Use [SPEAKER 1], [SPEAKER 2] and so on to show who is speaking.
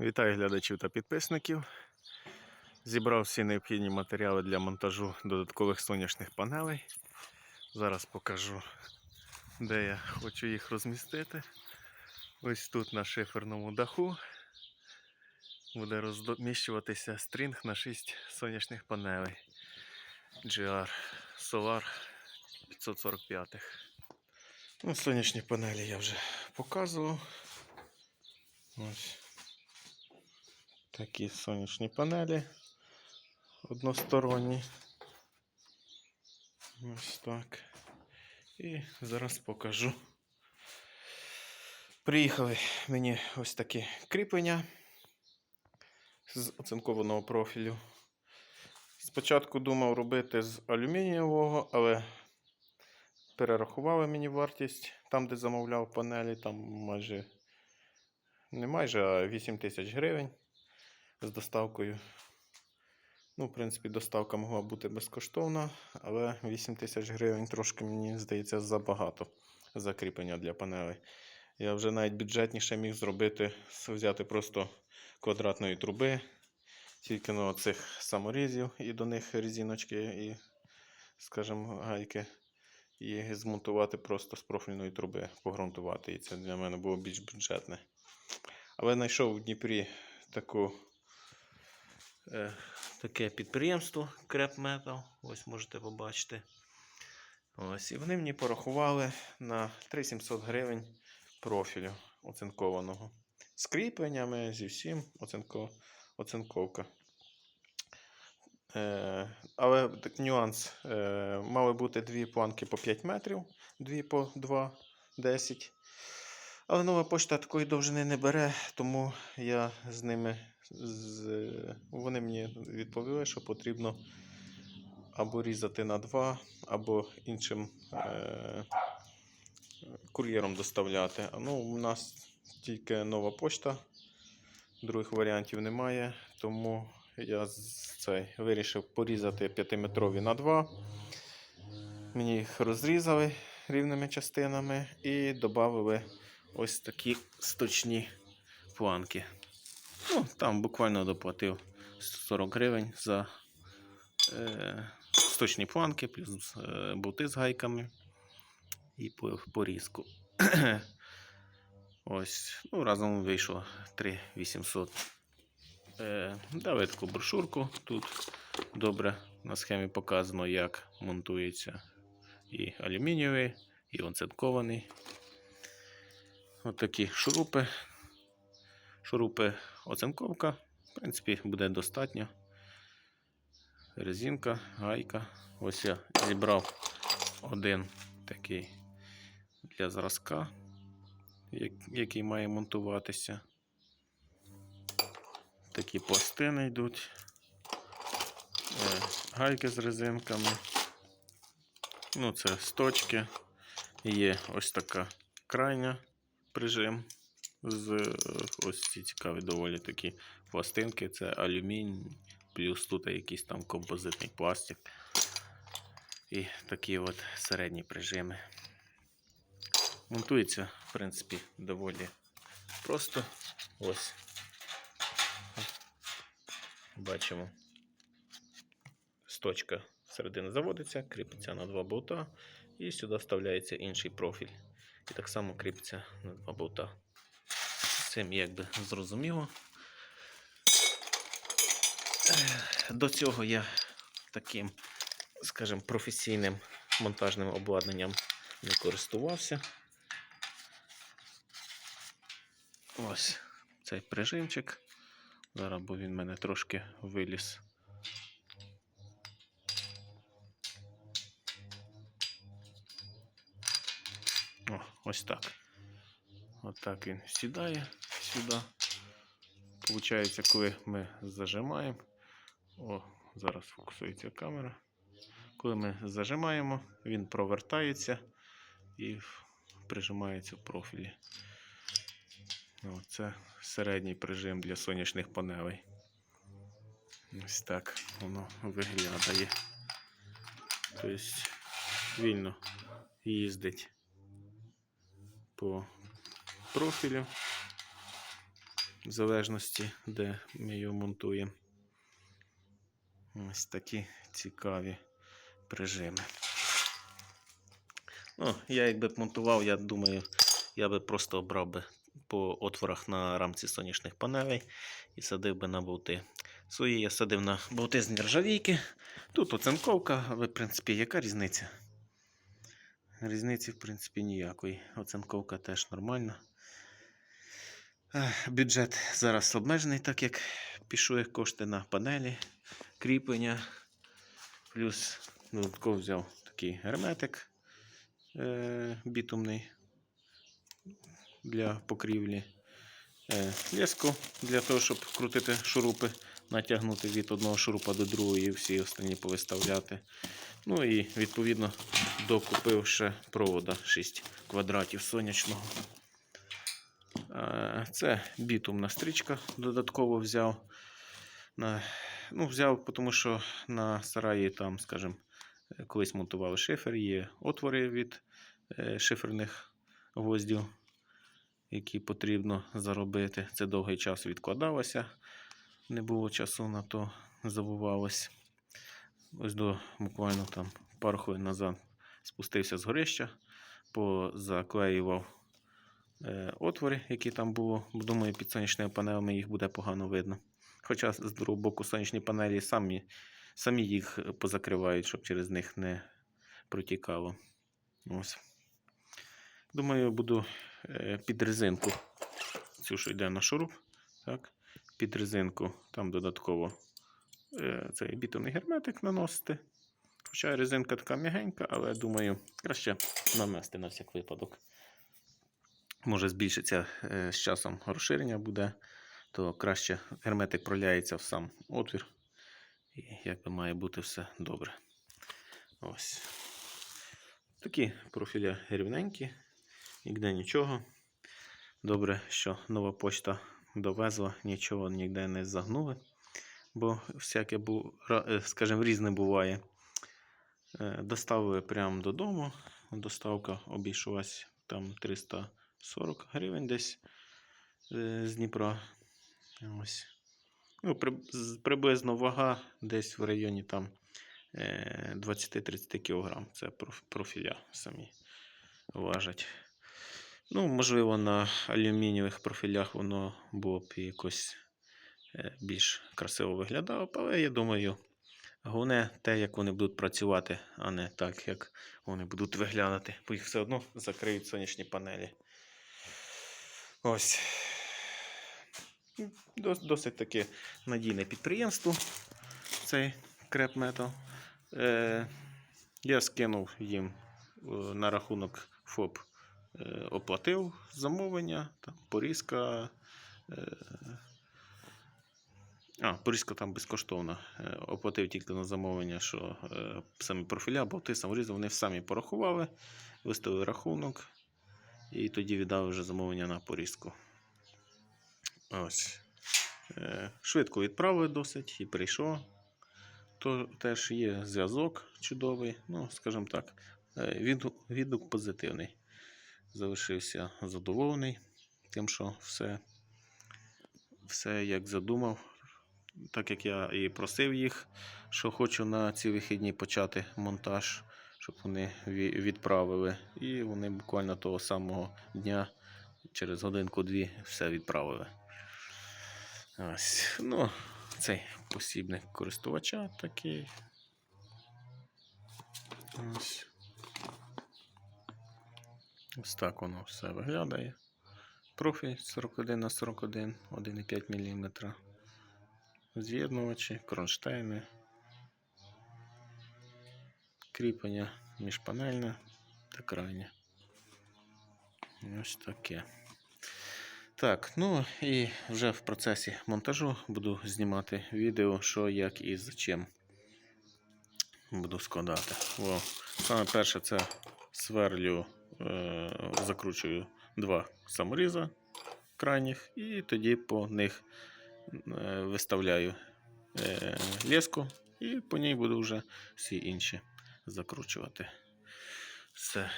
[SPEAKER 1] Вітаю глядачів та підписників. Зібрав всі необхідні матеріали для монтажу додаткових сонячних панелей. Зараз покажу, де я хочу їх розмістити. Ось тут на шиферному даху буде розміщуватися стрінг на 6 сонячних панелей. GR Solar 545. Ну, сонячні панелі я вже показував. Ось. Такі сонячні панелі односторонні. Ось так. І зараз покажу. Приїхали мені ось такі кріплення з оцинкованого профілю. Спочатку думав робити з алюмінієвого, але перерахували мені вартість там, де замовляв панелі, там майже не майже, а 8 тисяч гривень з доставкою. Ну, в принципі, доставка могла бути безкоштовна, але 8 тисяч гривень трошки, мені здається, забагато закріплення для панелей. Я вже навіть бюджетніше міг зробити, взяти просто квадратної труби, тільки на цих саморізів і до них резиночки і, скажімо, гайки. І змонтувати просто з профільної труби, погрунтувати. І це для мене було більш бюджетне. Але знайшов в Дніпрі таку, таке підприємство Crep Metal. Ось можете побачити. Ось, і вони мені порахували на 3700 гривень профілю оцинкованого. З кріпленнями, зі всім оцинко, оцинковка. Е, але так, нюанс. Е, мали бути дві планки по 5 метрів, дві по 2, 10. Але нова почта такої довжини не бере, тому я з ними. З... Вони мені відповіли, що потрібно або різати на 2, або іншим е... кур'єром доставляти. Ну, у нас тільки нова почта, других варіантів немає, тому я цей, вирішив порізати 5-метрові на 2. Мені їх розрізали рівними частинами і додали ось такі сточні планки. Ну, там буквально доплатив 140 гривень за е, сточні планки, плюс е, болти з гайками і по- порізку. Ось, ну, разом вийшло 3800. Е, дали таку брошурку. Тут добре на схемі показано, як монтується і алюмінієвий, і оцинкований. Ось такі шурупи. Шурупи оцинковка. В принципі, буде достатньо. Резинка, гайка. Ось я зібрав один такий для зразка, який має монтуватися. Такі пластини йдуть. Е, Гайки з резинками. Ну, це сточки. Є ось така крайня прижим. З е, ось ці цікаві доволі такі пластинки. Це алюміній, плюс тут якийсь там композитний пластик. І такі от середні прижими. Монтується, в принципі, доволі просто. Ось. Бачимо. Сточка середини заводиться, кріпиться на два болта, і сюди вставляється інший профіль. І так само кріпиться на два болта. Цим якби зрозуміло. До цього я таким, скажімо, професійним монтажним обладнанням не користувався. Ось цей прижимчик. Зараз, бо він в мене трошки виліз. О, ось так. От він сідає сюди. Получається, коли ми зажимаємо. О, зараз фокусується камера. Коли ми зажимаємо, він провертається і прижимається в профілі. Це середній прижим для сонячних панелей. Ось так воно виглядає. Тобто вільно їздить по профілю. В залежності, де ми його монтуємо. Ось такі цікаві прижими. Ну, я якби б монтував, я думаю, я би просто обрав би по отворах на рамці сонячних панелей і садив би на болти. Свої я садив на болти з нержавійки. Тут оцинковка, але в принципі яка різниця? Різниці, в принципі, ніякої. Оцинковка теж нормальна. Бюджет зараз обмежений, так як пішли кошти на панелі, кріплення. Плюс додатково взяв такий герметик е, бітумний для покрівлі. Е, леску для того, щоб крутити шурупи, натягнути від одного шурупа до другого і всі останні повиставляти. Ну і відповідно докупив ще провода 6 квадратів сонячного. Е, Це бітумна стрічка додатково взяв. Ну, взяв, тому що на сараї там, скажімо, колись монтували шифер, є отвори від е, шиферних гвоздів, які потрібно заробити. Це довгий час відкладалося, не було часу на то, забувалось. Ось до буквально там пару хвилин назад спустився з горища, позаклеював отвори, які там було. Думаю, під сонячними панелями їх буде погано видно. Хоча з другого боку сонячні панелі самі, самі їх позакривають, щоб через них не протікало. Ось. Думаю, буду е, під резинку. Цю, що йде на шуруп. Так? Під резинку там додатково е, цей бітумний герметик наносити. Хоча резинка така м'ягенька, але думаю, краще нанести на всяк випадок. Може збільшиться е, з часом розширення буде, то краще герметик проляється в сам отвір. І якби має бути все добре. Ось. Такі профіля рівненькі, ніде нічого. Добре, що нова почта довезла, нічого ніде не загнули, бо всяке, е, скажімо, різне буває. Е, Доставили прямо додому. Доставка обійшлась там 340 гривень десь е, з Дніпра. Ось. Ну, при, приблизно вага десь в районі там е, 20-30 кг. Це профіля самі важать. Ну, можливо, на алюмінієвих профілях воно було б якось е, більш красиво виглядало, але я думаю, головне те, як вони будуть працювати, а не так, як вони будуть виглядати, бо їх все одно закриють сонячні панелі. Ось. Дос- Досить таки надійне підприємство, цей креп. Е, я скинув їм е, на рахунок ФОП, е, оплатив замовлення, там, порізка. Е, а, порізка там безкоштовна. Оплатив тільки на замовлення, що е, самі профіля, болти, саморізи, вони самі порахували, виставили рахунок і тоді віддав вже замовлення на порізку. Ось. Е, Швидко відправили досить і прийшло. То теж є зв'язок чудовий. Ну, скажімо так, е, відгук позитивний. Залишився задоволений тим, що все, все як задумав. Так як я і просив їх, що хочу на ці вихідні почати монтаж, щоб вони відправили. І вони буквально того самого дня, через годинку-дві, все відправили. Ось. Ну, цей посібник користувача такий. Ось. Ось так воно все виглядає. Профіль 41 на 41, 1,5 мм. З'єднувачі, кронштейни. Кріплення міжпанельне та крайнє. Ось таке. Так, ну і вже в процесі монтажу буду знімати відео, що, як і за чим буду складати. О, саме перше це сверлю, е, закручую два саморіза крайніх, і тоді по них е, виставляю е, леску, і по ній буду вже всі інші закручувати. Все.